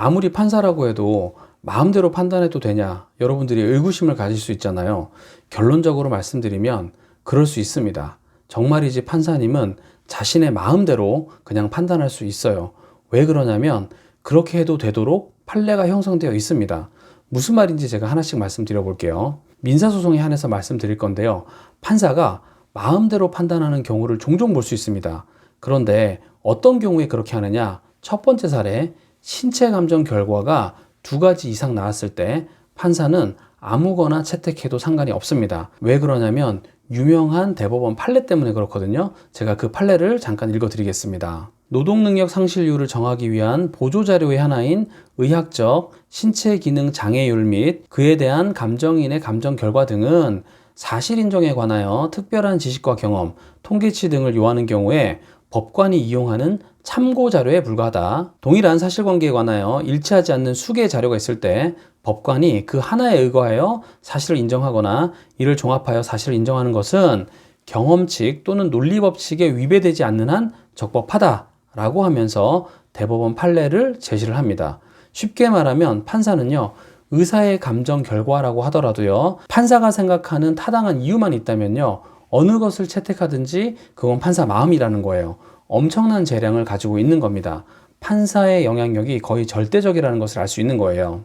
아무리 판사라고 해도 마음대로 판단해도 되냐? 여러분들이 의구심을 가질 수 있잖아요. 결론적으로 말씀드리면 그럴 수 있습니다. 정말이지 판사님은 자신의 마음대로 그냥 판단할 수 있어요. 왜 그러냐면 그렇게 해도 되도록 판례가 형성되어 있습니다. 무슨 말인지 제가 하나씩 말씀드려 볼게요. 민사소송에 한해서 말씀드릴 건데요. 판사가 마음대로 판단하는 경우를 종종 볼 수 있습니다. 그런데 어떤 경우에 그렇게 하느냐? 첫 번째 사례, 신체 감정 결과가 두 가지 이상 나왔을 때 판사는 아무거나 채택해도 상관이 없습니다. 왜 그러냐면 유명한 대법원 판례 때문에 그렇거든요. 제가 그 판례를 잠깐 읽어 드리겠습니다. 노동능력 상실률을 정하기 위한 보조자료의 하나인 의학적 신체 기능 장애율 및 그에 대한 감정인의 감정 결과 등은 사실 인정에 관하여 특별한 지식과 경험, 통계치 등을 요하는 경우에 법관이 이용하는 참고 자료에 불과하다. 동일한 사실관계에 관하여 일치하지 않는 수개의 자료가 있을 때 법관이 그 하나에 의거하여 사실을 인정하거나 이를 종합하여 사실을 인정하는 것은 경험칙 또는 논리법칙에 위배되지 않는 한 적법하다라고 하면서 대법원 판례를 제시를 합니다. 쉽게 말하면 판사는요, 의사의 감정 결과라고 하더라도요, 판사가 생각하는 타당한 이유만 있다면요, 어느 것을 채택하든지 그건 판사 마음이라는 거예요. 엄청난 재량을 가지고 있는 겁니다. 판사의 영향력이 거의 절대적이라는 것을 알 수 있는 거예요.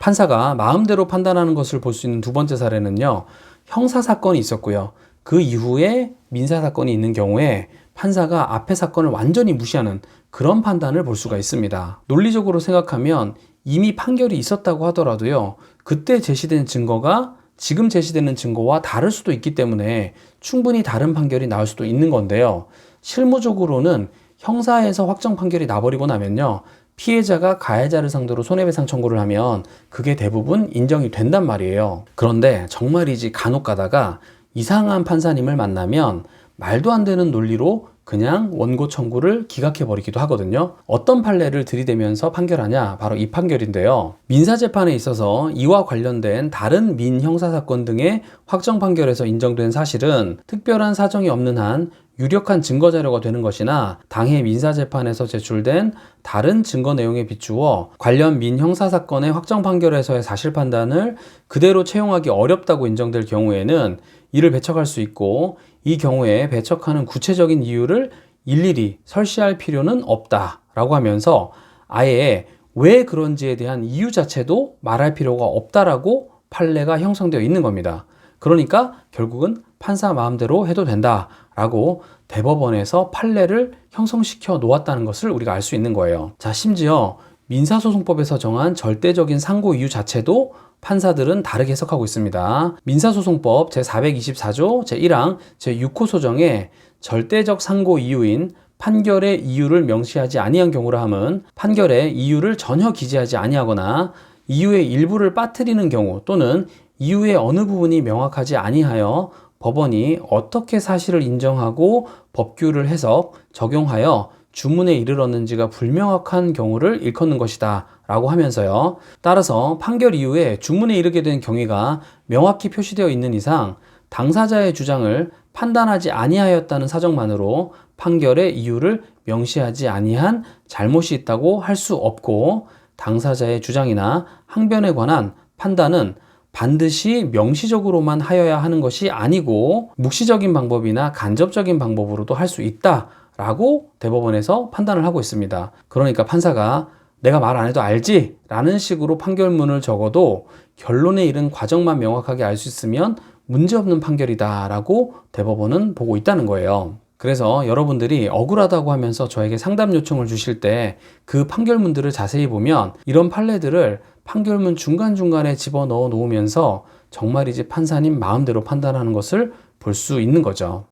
판사가 마음대로 판단하는 것을 볼 수 있는 두 번째 사례는요, 형사 사건이 있었고요. 그 이후에 민사 사건이 있는 경우에 판사가 앞에 사건을 완전히 무시하는 그런 판단을 볼 수가 있습니다. 논리적으로 생각하면 이미 판결이 있었다고 하더라도요, 그때 제시된 증거가 지금 제시되는 증거와 다를 수도 있기 때문에 충분히 다른 판결이 나올 수도 있는 건데요. 실무적으로는 형사에서 확정 판결이 나버리고 나면요. 피해자가 가해자를 상대로 손해배상 청구를 하면 그게 대부분 인정이 된단 말이에요. 그런데 정말이지 간혹 가다가 이상한 판사님을 만나면 말도 안 되는 논리로 그냥 원고 청구를 기각해 버리기도 하거든요. 어떤 판례를 들이대면서 판결하냐? 바로 이 판결인데요. 민사 재판에 있어서 이와 관련된 다른 민 형사 사건 등의 확정 판결에서 인정된 사실은 특별한 사정이 없는 한 유력한 증거 자료가 되는 것이나 당해 민사 재판에서 제출된 다른 증거 내용에 비추어 관련 민 형사 사건의 확정 판결에서의 사실 판단을 그대로 채용하기 어렵다고 인정될 경우에는 이를 배척할 수 있고 이 경우에 배척하는 구체적인 이유를 일일이 설시할 필요는 없다라고 하면서 아예 왜 그런지에 대한 이유 자체도 말할 필요가 없다라고 판례가 형성되어 있는 겁니다. 그러니까 결국은 판사 마음대로 해도 된다라고 대법원에서 판례를 형성시켜 놓았다는 것을 우리가 알 수 있는 거예요. 자, 심지어 민사소송법에서 정한 절대적인 상고 이유 자체도 판사들은 다르게 해석하고 있습니다. 민사소송법 제424조 제1항 제6호 소정에 절대적 상고 이유인 판결의 이유를 명시하지 아니한 경우라 함은 판결의 이유를 전혀 기재하지 아니하거나 이유의 일부를 빠뜨리는 경우 또는 이유의 어느 부분이 명확하지 아니하여 법원이 어떻게 사실을 인정하고 법규를 해석, 적용하여 주문에 이르렀는지가 불명확한 경우를 일컫는 것이다. 라고 하면서요. 따라서 판결 이후에 주문에 이르게 된 경위가 명확히 표시되어 있는 이상 당사자의 주장을 판단하지 아니하였다는 사정만으로 판결의 이유를 명시하지 아니한 잘못이 있다고 할 수 없고 당사자의 주장이나 항변에 관한 판단은 반드시 명시적으로만 하여야 하는 것이 아니고 묵시적인 방법이나 간접적인 방법으로도 할 수 있다 라고 대법원에서 판단을 하고 있습니다. 그러니까 판사가 내가 말 안 해도 알지? 라는 식으로 판결문을 적어도 결론에 이른 과정만 명확하게 알 수 있으면 문제없는 판결이다 라고 대법원은 보고 있다는 거예요. 그래서 여러분들이 억울하다고 하면서 저에게 상담 요청을 주실 때 그 판결문들을 자세히 보면 이런 판례들을 판결문 중간중간에 집어 넣어 놓으면서 정말이지 판사님 마음대로 판단하는 것을 볼 수 있는 거죠.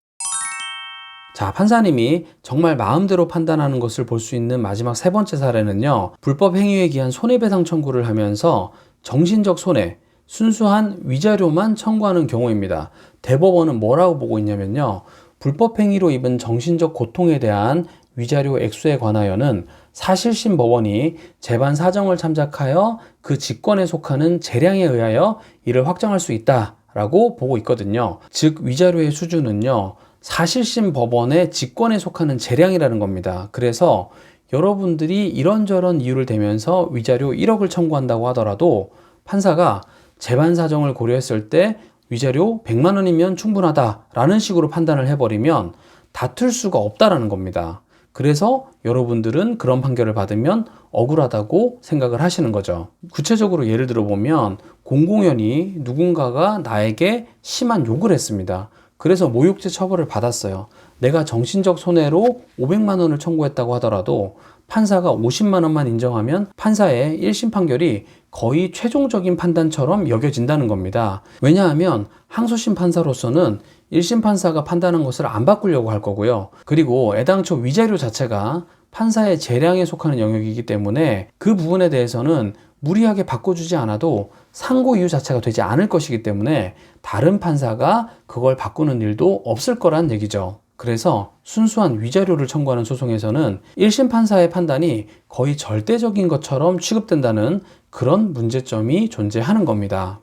자, 판사님이 정말 마음대로 판단하는 것을 볼 수 있는 마지막 세 번째 사례는요, 불법 행위에 기한 손해배상 청구를 하면서 정신적 손해, 순수한 위자료만 청구하는 경우입니다. 대법원은 뭐라고 보고 있냐면요, 불법 행위로 입은 정신적 고통에 대한 위자료 액수에 관하여는 사실심 법원이 재반 사정을 참작하여 그 직권에 속하는 재량에 의하여 이를 확정할 수 있다라고 보고 있거든요. 즉, 위자료의 수준은요, 사실심 법원의 직권에 속하는 재량이라는 겁니다. 그래서 여러분들이 이런저런 이유를 대면서 위자료 1억을 청구한다고 하더라도 판사가 재반 사정을 고려했을 때 위자료 100만 원이면 충분하다라는 식으로 판단을 해버리면 다툴 수가 없다라는 겁니다. 그래서 여러분들은 그런 판결을 받으면 억울하다고 생각을 하시는 거죠. 구체적으로 예를 들어 보면 공공연히 누군가가 나에게 심한 욕을 했습니다. 그래서 모욕죄 처벌을 받았어요. 내가 정신적 손해로 500만 원을 청구했다고 하더라도 판사가 50만 원만 인정하면 판사의 1심 판결이 거의 최종적인 판단처럼 여겨진다는 겁니다. 왜냐하면 항소심 판사로서는 1심 판사가 판단한 것을 안 바꾸려고 할 거고요. 그리고 애당초 위자료 자체가 판사의 재량에 속하는 영역이기 때문에 그 부분에 대해서는 무리하게 바꿔주지 않아도 상고 이유 자체가 되지 않을 것이기 때문에 다른 판사가 그걸 바꾸는 일도 없을 거란 얘기죠. 그래서 순수한 위자료를 청구하는 소송에서는 1심 판사의 판단이 거의 절대적인 것처럼 취급된다는 그런 문제점이 존재하는 겁니다.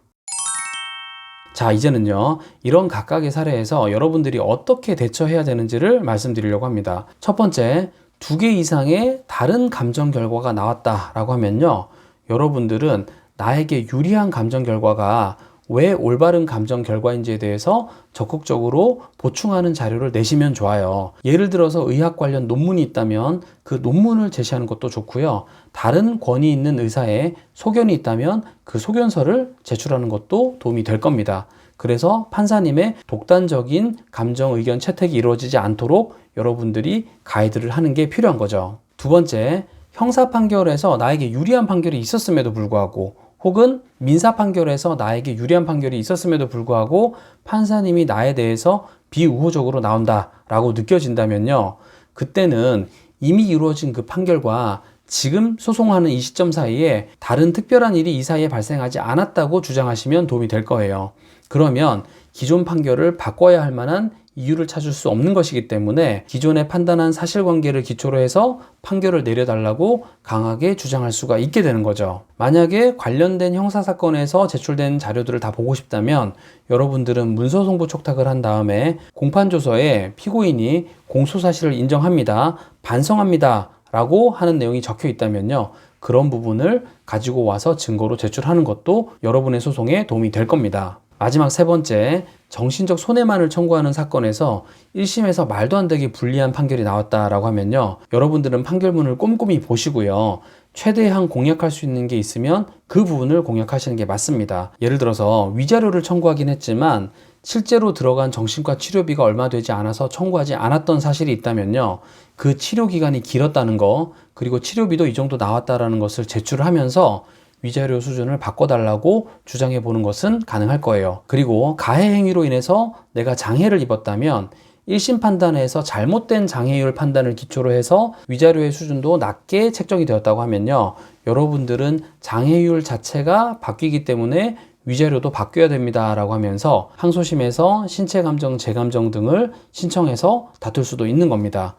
자, 이제는요, 이런 각각의 사례에서 여러분들이 어떻게 대처해야 되는지를 말씀드리려고 합니다. 첫 번째, 두 개 이상의 다른 감정 결과가 나왔다라고 하면요, 여러분들은 나에게 유리한 감정 결과가 왜 올바른 감정 결과인지에 대해서 적극적으로 보충하는 자료를 내시면 좋아요. 예를 들어서 의학 관련 논문이 있다면 그 논문을 제시하는 것도 좋고요. 다른 권위 있는 의사의 소견이 있다면 그 소견서를 제출하는 것도 도움이 될 겁니다. 그래서 판사님의 독단적인 감정 의견 채택이 이루어지지 않도록 여러분들이 가이드를 하는 게 필요한 거죠. 두 번째, 형사 판결에서 나에게 유리한 판결이 있었음에도 불구하고 혹은 민사 판결에서 나에게 유리한 판결이 있었음에도 불구하고 판사님이 나에 대해서 비우호적으로 나온다라고 느껴진다면요. 그때는 이미 이루어진 그 판결과 지금 소송하는 이 시점 사이에 다른 특별한 일이 이 사이에 발생하지 않았다고 주장하시면 도움이 될 거예요. 그러면 기존 판결을 바꿔야 할 만한 이유를 찾을 수 없는 것이기 때문에 기존에 판단한 사실관계를 기초로 해서 판결을 내려달라고 강하게 주장할 수가 있게 되는 거죠. 만약에 관련된 형사사건에서 제출된 자료들을 다 보고 싶다면 여러분들은 문서송부 촉탁을 한 다음에 공판조서에 피고인이 공소사실을 인정합니다. 반성합니다. 라고 하는 내용이 적혀 있다면요. 그런 부분을 가지고 와서 증거로 제출하는 것도 여러분의 소송에 도움이 될 겁니다. 마지막 세 번째, 정신적 손해만을 청구하는 사건에서 1심에서 말도 안 되게 불리한 판결이 나왔다라고 하면요. 여러분들은 판결문을 꼼꼼히 보시고요. 최대한 공략할 수 있는 게 있으면 그 부분을 공략하시는 게 맞습니다. 예를 들어서 위자료를 청구하긴 했지만 실제로 들어간 정신과 치료비가 얼마 되지 않아서 청구하지 않았던 사실이 있다면요. 그 치료 기간이 길었다는 거, 그리고 치료비도 이 정도 나왔다라는 것을 제출하면서 위자료 수준을 바꿔달라고 주장해 보는 것은 가능할 거예요. 그리고 가해 행위로 인해서 내가 장애를 입었다면 1심 판단에서 잘못된 장애율 판단을 기초로 해서 위자료의 수준도 낮게 책정이 되었다고 하면요. 여러분들은 장애율 자체가 바뀌기 때문에 위자료도 바뀌어야 됩니다. 라고 하면서 항소심에서 신체 감정, 재감정 등을 신청해서 다툴 수도 있는 겁니다.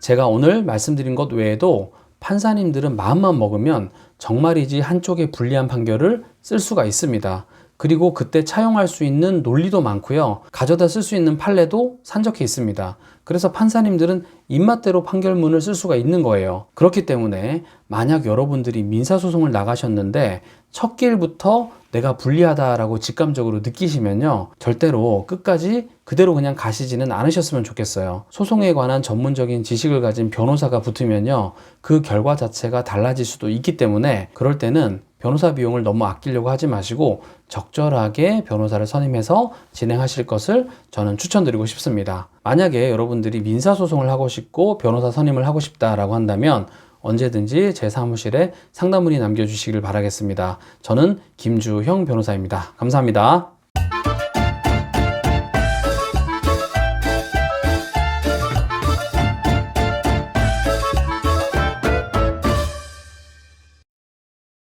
제가 오늘 말씀드린 것 외에도 판사님들은 마음만 먹으면 정말이지 한쪽에 불리한 판결을 쓸 수가 있습니다. 그리고 그때 차용할 수 있는 논리도 많고요. 가져다 쓸 수 있는 판례도 산적해 있습니다. 그래서 판사님들은 입맛대로 판결문을 쓸 수가 있는 거예요. 그렇기 때문에 만약 여러분들이 민사소송을 나가셨는데 첫 길부터 내가 불리하다라고 직감적으로 느끼시면요. 절대로 끝까지 그대로 그냥 가시지는 않으셨으면 좋겠어요. 소송에 관한 전문적인 지식을 가진 변호사가 붙으면요. 그 결과 자체가 달라질 수도 있기 때문에 그럴 때는 변호사 비용을 너무 아끼려고 하지 마시고 적절하게 변호사를 선임해서 진행하실 것을 저는 추천드리고 싶습니다. 만약에 여러분들이 민사소송을 하고 싶고 변호사 선임을 하고 싶다라고 한다면 언제든지 제 사무실에 상담 문의 남겨주시길 바라겠습니다. 저는 김주형 변호사입니다. 감사합니다.